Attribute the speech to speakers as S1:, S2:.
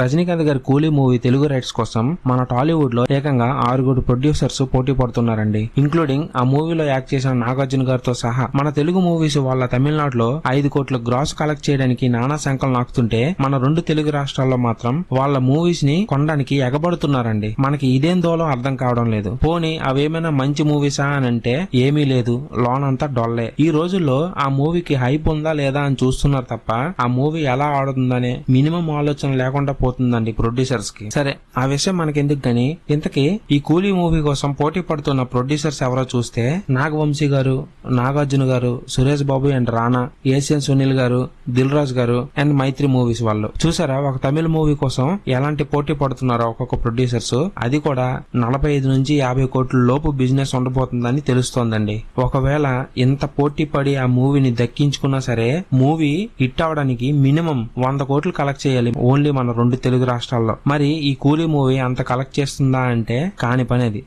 S1: రజనీకాంత్ గారి కూలీ movie Telugu rights కోసం మన టాలీవుడ్లో ఏకంగా ఆరుగురు ప్రొడ్యూసర్స్ పోటీ పడుతున్నారండి. ఇంక్లూడింగ్ ఆ మూవీలో యాక్ట్ చేసిన నాగార్జున గారితో సహా మన తెలుగు మూవీస్ వాళ్ళ తమిళనాడులో ఐదు కోట్ల గ్రాస్ కలెక్ట్ చేయడానికి నానా శంకలు నాకుతుంటే మన రెండు తెలుగు రాష్ట్రాల్లో మాత్రం వాళ్ళ మూవీస్ని కొనడానికి ఎగబడుతున్నారండి. మనకి ఇదేం దోలో అర్థం కావడం లేదు. పోనీ అవేమైనా మంచి మూవీసా అని అంటే ఏమీ లేదు. లోన్ అంతా డొల్లే. ఈ రోజుల్లో ఆ మూవీకి హైప్ ఉందా లేదా అని చూస్తున్నారు తప్ప ఆ మూవీ ఎలా ఆడుతుందనే మినిమం ఆలోచన లేకుండా పోతుందండి ప్రొడ్యూసర్స్కి సరే ఆ విషయం మనకెందుకు గాని? ఇంతకీ ఈ కూలీ మూవీ కోసం పోటీ పడుతున్న ప్రొడ్యూసర్స్ ఎవరో చూస్తే నాగవంశీ గారు నాగార్జున గారు సురేష్ బాబు అండ్ రానా ఏసీఎన్ సునీల్ గారు దిల్ రాజు గారు అండ్ మైత్రి మూవీస్ వాళ్ళు. చూసారా? ఒక తమిళ మూవీ కోసం ఎలాంటి పోటీ పడుతున్నారో ఒక్కొక్క ప్రొడ్యూసర్స్. అది కూడా నలభై ఐదు నుంచి యాభై కోట్ల లోపు బిజినెస్ ఉండబోతుందని తెలుస్తోందండి. ఒకవేళ ఇంత పోటీ పడి ఆ మూవీని దక్కించుకున్నా సరే మూవీ హిట్ అవడానికి మినిమం వంద కోట్లు కలెక్ట్ చేయాలి. ఓన్లీ మన రెండు తెలుగు రాష్ట్రాల్లో. మరి ఈ కూలీ మూవీ అంత కలెక్ట్ చేస్తుందా అంటే కాని పనేది